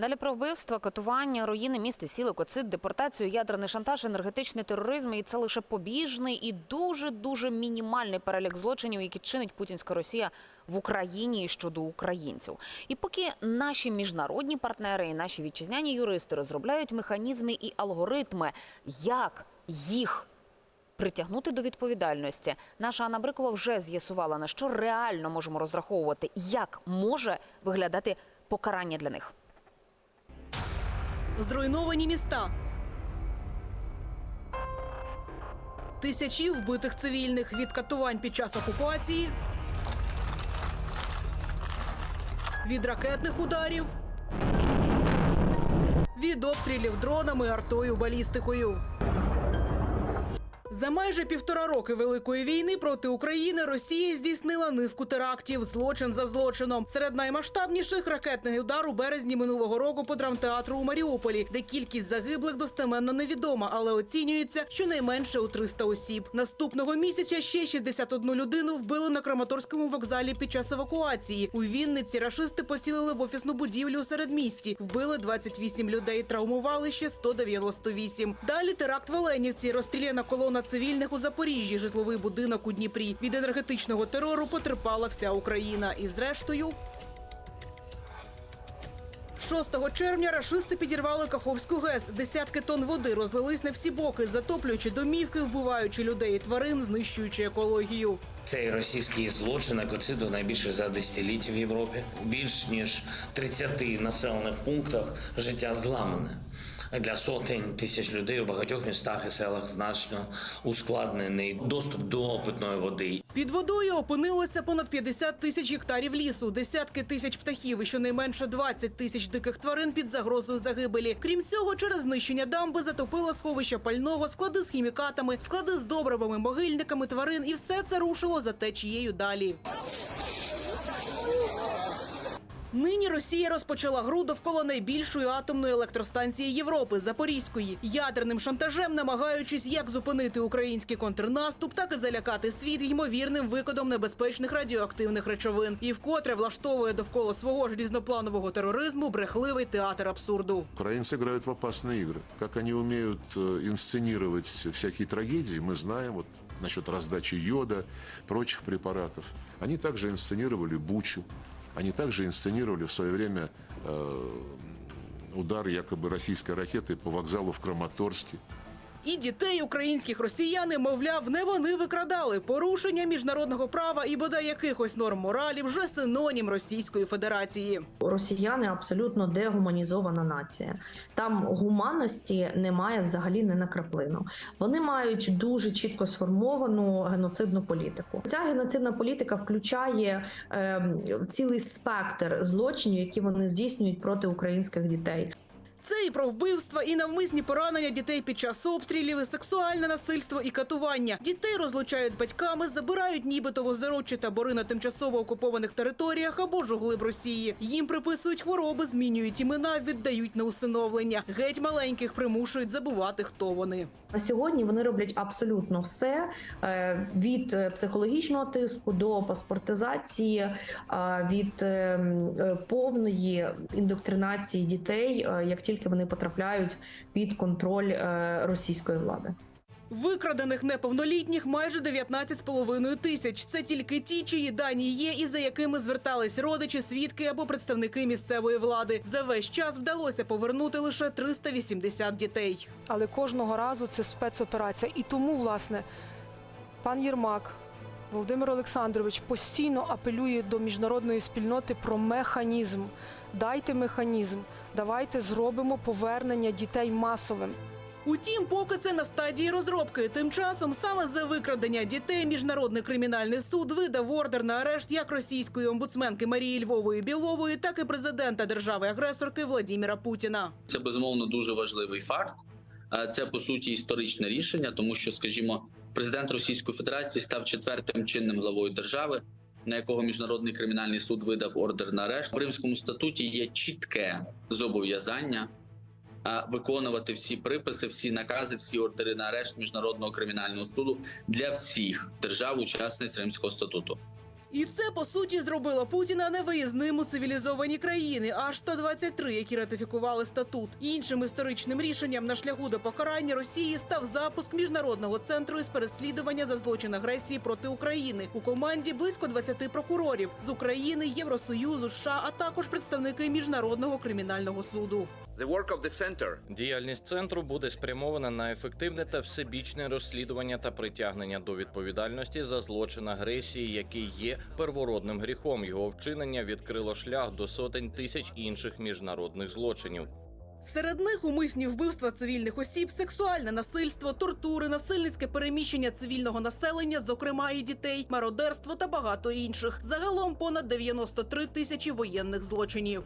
Далі про вбивства, катування, руїни міст і сіл, екоцид, депортацію, ядерний шантаж, енергетичний тероризм. І це лише побіжний і дуже дуже мінімальний перелік злочинів, які чинить путінська Росія в Україні і щодо українців. І поки наші міжнародні партнери і наші вітчизняні юристи розробляють механізми і алгоритми, як їх притягнути до відповідальності. Наша Анна Брикова вже з'ясувала на що реально можемо розраховувати, як може виглядати покарання для них. Зруйновані міста. Тисячі вбитих цивільних від катувань під час окупації, від ракетних ударів, від обстрілів дронами, артою, балістикою. За майже півтора роки великої війни проти України Росія здійснила низку терактів, злочин за злочином. Серед наймасштабніших ракетний удар у березні минулого року по драмтеатру у Маріуполі, де кількість загиблих достеменно невідома, але оцінюється щонайменше у 300 осіб. Наступного місяця ще 61 людину вбили на Краматорському вокзалі під час евакуації. У Вінниці рашисти поцілили в офісну будівлю у середмісті. Вбили 28 людей, травмували ще 198. Далі теракт в Оленівці, розстріляна колона цивільних у Запоріжжі, житловий будинок у Дніпрі. Від енергетичного терору потерпала вся Україна. І зрештою. 6 червня рашисти підірвали Каховську ГЕС. Десятки тонн води розлились на всі боки, затоплюючи домівки, вбиваючи людей і тварин, знищуючи екологію. Цей російський злочин екоциду найбільше за десятиліття в Європі. Більш ніж 30 населених пунктах життя зламане. Для сотень тисяч людей у багатьох містах і селах значно ускладнений доступ до питної води. Під водою опинилося понад 50 тисяч гектарів лісу, десятки тисяч птахів і щонайменше 20 тисяч диких тварин під загрозою загибелі. Крім цього, через знищення дамби затопило сховища пального, склади з хімікатами, склади з добривами, могильниками тварин, і все це рушило за течією далі. Нині Росія розпочала гру довкола найбільшої атомної електростанції Європи Запорізької, ядерним шантажем, намагаючись як зупинити український контрнаступ, так і залякати світ ймовірним викидом небезпечних радіоактивних речовин, і вкотре влаштовує довкола свого ж різнопланового тероризму брехливий театр абсурду. Украинцы играют в опасные игры. Как они умеют э, инсценировать всякие трагедии, мы знаем. Вот насчет раздачи йода, прочих препаратов. Они также инсценировали Бучу. Они также инсценировали в свое время э, удар якобы российской ракеты по вокзалу в Краматорске. І дітей українських росіяни, мовляв, не вони викрадали. Порушення міжнародного права і бодай якихось норм моралі вже синонім Російської Федерації. Росіяни абсолютно дегуманізована нація. Там гуманності немає взагалі не на краплину. Вони мають дуже чітко сформовану геноцидну політику. Ця геноцидна політика включає е, цілий спектр злочинів, які вони здійснюють проти українських дітей. Це і про вбивства, і навмисні поранення дітей під час обстрілів, і сексуальне насильство і катування. Дітей розлучають з батьками, забирають нібито в оздоровчі табори на тимчасово окупованих територіях або ж у глиб Росії. Їм приписують хвороби, змінюють імена, віддають на усиновлення. Геть маленьких примушують забувати, хто вони. На сьогодні вони роблять абсолютно все е, від е, психологічного тиску до паспортизації, е, від е, м, е, повної індоктринації дітей, як тільки вони потрапляють під контроль е, російської влади. Викрадених неповнолітніх майже 19,5 тисяч. Це тільки ті, чиї дані є, і за якими звертались родичі, свідки або представники місцевої влади. За весь час вдалося повернути лише 380 дітей. але кожного разу це спецоперація. І тому, власне, пан Єрмак, Володимир Олександрович постійно апелює до міжнародної спільноти про механізм. Дайте механізм, давайте зробимо повернення дітей масовим. Утім, поки це на стадії розробки. Тим часом саме за викрадення дітей міжнародний кримінальний суд видав ордер на арешт як російської омбудсменки Марії Львової Білової, так і президента держави-агресорки Владіміра Путіна. Це безумовно дуже важливий факт. Це по суті історичне рішення, тому що, скажімо, президент Російської Федерації став четвертим чинним главою держави, на якого міжнародний кримінальний суд видав ордер на арешт. В Римському статуті є чітке зобов'язання виконувати всі приписи, всі накази, всі ордери на арешт міжнародного кримінального суду для всіх держав-учасниць Римського статуту. І це по суті зробило Путіна невиїзним у цивілізовані країни, аж 123, які ратифікували статут. Іншим історичним рішенням на шляху до покарання Росії став запуск міжнародного центру із переслідування за злочин агресії проти України. У команді близько 20 прокурорів з України, Євросоюзу, США, а також представники міжнародного кримінального суду. The work of the center Діяльність центру буде спрямована на ефективне та всебічне розслідування та притягнення до відповідальності за злочин агресії, який є первородним гріхом. Його вчинення відкрило шлях до сотень тисяч інших міжнародних злочинів. Серед них умисні вбивства цивільних осіб, сексуальне насильство, тортури, насильницьке переміщення цивільного населення, зокрема і дітей, мародерство та багато інших. Загалом понад 93 тисячі воєнних злочинів.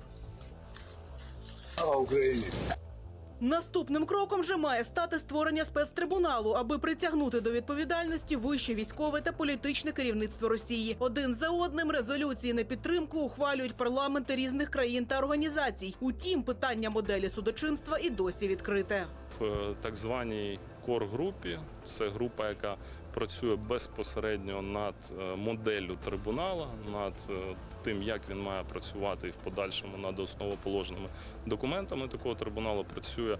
Наступним кроком вже має стати створення спецтрибуналу, аби притягнути до відповідальності вище військове та політичне керівництво Росії. Один за одним резолюції на підтримку ухвалюють парламенти різних країн та організацій. Утім, питання моделі судочинства і досі відкрите. в е, так званій кор-групі. Це група, яка працює безпосередньо над е, моделлю трибунала, над е, тим, як він має працювати і в подальшому над основоположними документами такого трибуналу. Працює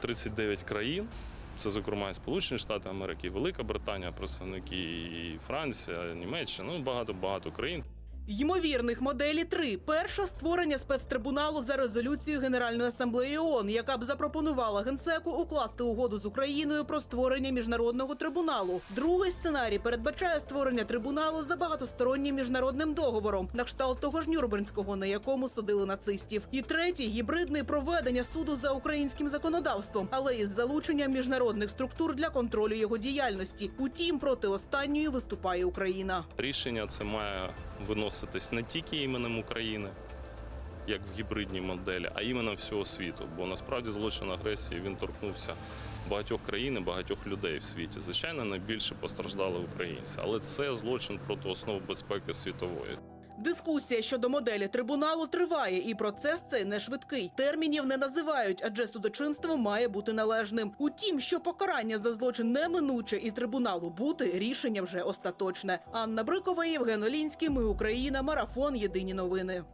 39 країн. Це, зокрема, і Сполучені Штати Америки, і Велика Британія, представники і Франція, Німеччина, ну багато багато країн. Ймовірних моделі три: перша створення спецтрибуналу за резолюцією Генеральної асамблеї ООН, яка б запропонувала генсеку укласти угоду з Україною про створення міжнародного трибуналу. Другий сценарій передбачає створення трибуналу за багатостороннім міжнародним договором, на кшталт того ж Нюрнбернського, на якому судили нацистів. І третій гібридний проведення суду за українським законодавством, але із залученням міжнародних структур для контролю його діяльності. Утім, проти останньої виступає Україна. Рішення це має виноситись не тільки іменем України, як в гібридній моделі, а іменем всього світу. Бо насправді злочин агресії він торкнувся багатьох країн і багатьох людей в світі. Звичайно, найбільше постраждали українці, але це злочин проти основ безпеки світової. Дискусія щодо моделі трибуналу триває, і процес цей не швидкий. Термінів не називають, адже судочинство має бути належним. Утім, що покарання за злочин неминуче і трибуналу бути рішення вже остаточне. Анна Брикова, Євген Олінський. Ми Україна. Марафон. Єдині новини.